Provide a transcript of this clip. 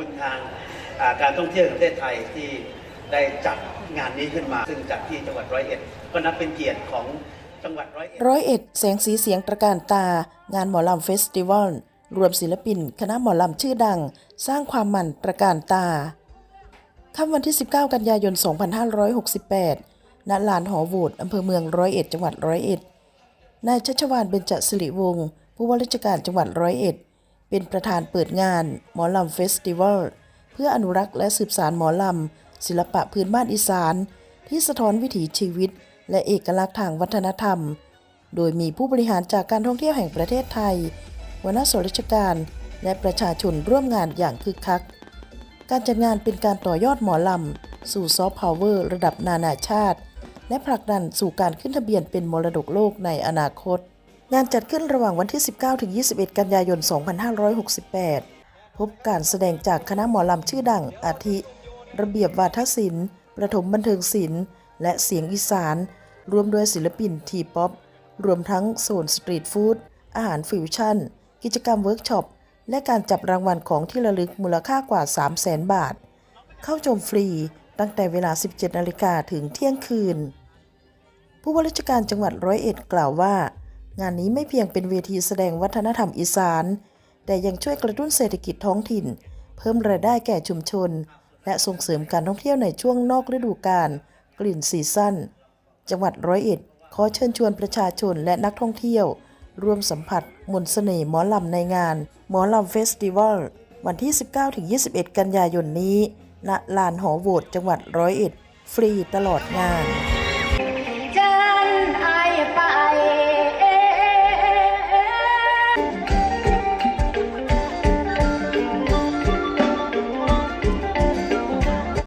คุณทางการท่องเที่ยวแห่งประเทศไทยที่ได้จัดงานนี้ขึ้นมา ซึ่งจัดที่จังหวัดร้อยเอ็ดก็นับเป็นเกียรติของจังหวัดร้อยเอ็ดร้อยเอ็ดแสงสีเสียงตระการตา งานหมอลำเฟสติวัลรวมศิลปิน คณะหมอลำชื่อดัง สร้างความมันตระการตาค่ำวันที่ 19 กันยายน 2568 ณ ลานหอโหวตอำเภอเมืองร้อยเอ็ด จังหวัดร้อยเอ็ด นายชัชวานเบญจสิริวงศ์ผู้ว่าราชการจังหวัดร้อยเอ็ด เป็นประธานเปิดงานหมอลำเฟสติวัลเพื่ออนุรักษ์และสืบสานหมอลำ ศิลปะพื้นบ้านอีสาน ที่สะท้อนวิถีชีวิต และเอกลักษณ์ทางวัฒนธรรม โดยมีผู้บริหารจากการท่องเที่ยวแห่งประเทศไทยหัวนส่วนราชการ และประชาชนร่วมงานอย่างคึกคัก การจัดงานเป็นการต่อยอดหมอลำ สู่ซอฟต์พาวเวอร์ระดับนานาชาติ และผลักดันสู่การขึ้นทะเบียนเป็นมรดกโลกในอนาคต งานจัดขึ้นระหว่างวันที่ 19-21 กันยายน 2568 พบการแสดงจากคณะหมอลำชื่อดัง อาทิ ระเบียบวาทศิลป์ ประถมบันเทิงศิลป์ และเสียงอีสาน รวมด้วยศิลปินทีป๊อป รวมทั้งโซนสตรีทฟู้ด อาหารฟิวชั่น กิจกรรมเวิร์กช็อป และการจับรางวัลของที่ระลึกมูลค่ากว่า 3 0 0 0 0 0 บาท เข้าชมฟรีตั้งแต่เวลา 17 นาฬิกาถึงเที่ยงคืน ผู้ว่าราชการจังหวัดร้อยเอ็ดกล่าวว่า งานนี้ไม่เพียงเป็นเวทีแสดงวัฒนธรรมอีสาน แต่ยังช่วยกระตุ้นเศรษฐกิจท้องถิ่น เพิ่มรายได้แก่ชุมชน และส่งเสริมการท่องเที่ยวในช่วงนอกฤดูกาลกลิ่นซีซั่นจังหวัดร้อยเอ็ด ขอเชิญชวนประชาชนและนักท่องเที่ยว ร่วมสัมผัสมนต์เสน่ห์หมอลำในงาน หมอลำเฟสติวัลวันที่ 19-21 กันยายนนี้ณลานหอโหวตจังหวัดร้อยเอ็ด ฟรีตลอดงาน